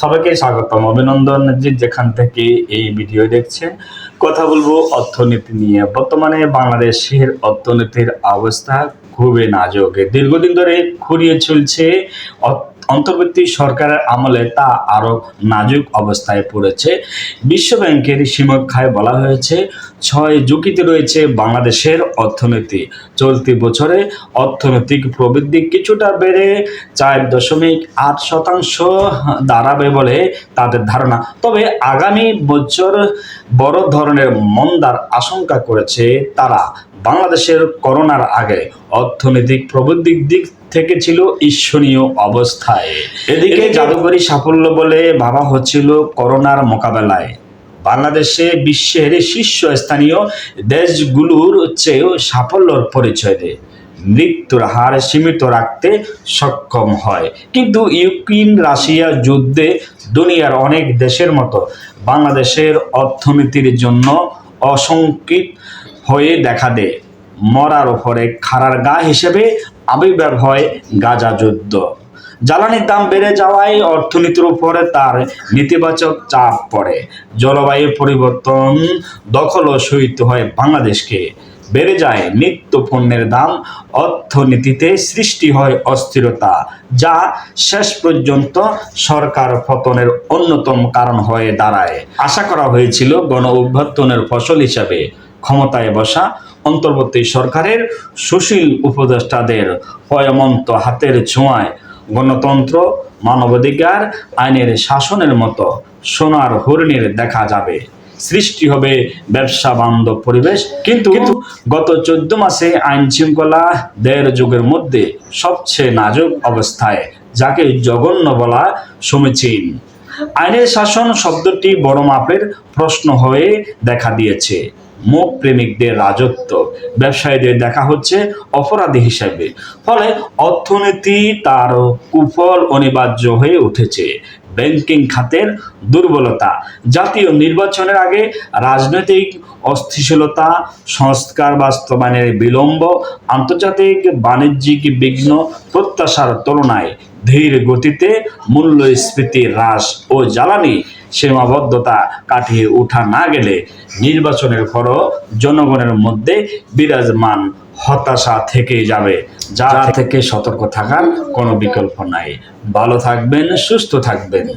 সবাইকে স্বাগতম। অভিনন্দন যে যেখান থেকে এই ভিডিও দেখছেন কথা বলব অর্থনীতি নিয়ে। বর্তমানে বাংলাদেশের অর্থনীতির অবস্থা খুবই নাজুক। দীর্ঘদিন ধরে খুঁড়িয়ে চলছে অন্তর্বর্তী সরকারের আমলে তা আরও নাজুক অবস্থায় পড়েছে। বিশ্ব ব্যাংকের সমীক্ষায় বলা হয়েছে, ছয় ঝুঁকিতে রয়েছে বাংলাদেশের অর্থনীতি। চলতি বছরে অর্থনৈতিক প্রবৃদ্ধি কিছুটা বেড়ে চার দশমিক আট শতাংশ দাঁড়াবে বলে তাদের ধারণা। তবে আগামী বছর বড় ধরনের মন্দার আশঙ্কা করেছে তারা। বাংলাদেশের করোনার আগে অর্থনৈতিক প্রবৃদ্ধির দিক থেকে ছিল ঈর্ষণীয় অবস্থায়। এদিকে জাদুকরী সাফল্য বলে ভাবা হচ্ছিল করোনার মোকাবেলায়। বাংলাদেশে বিশ্বের শীর্ষস্থানীয় দেশগুলোর চেয়েও সাফল্যর পরিচয় দেয় মৃত্যুর হার সীমিত রাখতে সক্ষম হয়। কিন্তু ইউক্রেন রাশিয়া যুদ্ধে দুনিয়ার অনেক দেশের মতো বাংলাদেশের অর্থনীতির জন্য অসংকিত হয়ে দেখা দেয় মরার ওপরে খাড়ার গা হিসেবে আবির্ভাব হয় গাজা যুদ্ধ। জ্বালানির দাম বেড়ে যাওয়ায় অর্থনীতির উপরে তার নেতিবাচক চাপ পড়ে। জলবায়ু পরিবর্তন দখল ও সহিত হয় বাংলাদেশকে বেড়ে যায় নিত্য পণ্যের দাম। অর্থনীতিতে সৃষ্টি হয় অস্থিরতা, যা শেষ পর্যন্ত সরকার পতনের অন্যতম কারণ হয়ে দাঁড়ায়। আশা করা হয়েছিল গণ অভ্যর্থনের ফসল হিসাবে ক্ষমতায় বসা অন্তর্বর্তী সরকারের সুশীল উপদেষ্টাদের পয়মন্ত হাতের ছোঁয়ায় গণতন্ত্র মানবাধিকার আইনের শাসনের মতো সোনার হরিণের দেখা যাবে। সৃষ্টি হবে ব্যবসা বান্ধব পরিবেশ। কিন্তু কিন্তু গত চোদ্দ মাসে আইন শৃঙ্খলা দেড় যুগের মধ্যে সবচেয়ে নাজুক অবস্থায় যাকে জঘন্য বলা সমীচীন। আইনের শাসন শব্দটি বড় মাপের প্রশ্ন হয়ে দেখা দিয়েছে। মুখ প্রেমিকদের রাজত্ব। ব্যবসায়ীদের দেখা হচ্ছে অপরাধী হিসাবে। ফলে অর্থনীতি তার কুফল অনিবার্য হয়ে উঠেছে। ব্যাংকিং খাতের দুর্বলতা। জাতীয় নির্বাচনের আগে রাজনৈতিক অস্থিশীলতা সংস্কার বাস্তবায়নের বিলম্ব, আন্তর্জাতিক বাণিজ্যিক বিঘ্ন, প্রত্যাশার তুলনায় ধীর গতিতে মূল্যস্ফীতি হ্রাস ও জ্বালানি সীমাবদ্ধতা কাটিয়ে উঠা না গেলে নির্বাচনের পরও জনগণের মধ্যে বিরাজমান হতাশা থেকে যাবে। যা থেকে সতর্ক থাকার কোনো বিকল্প নাই। ভালো থাকবেন, সুস্থ থাকবেন।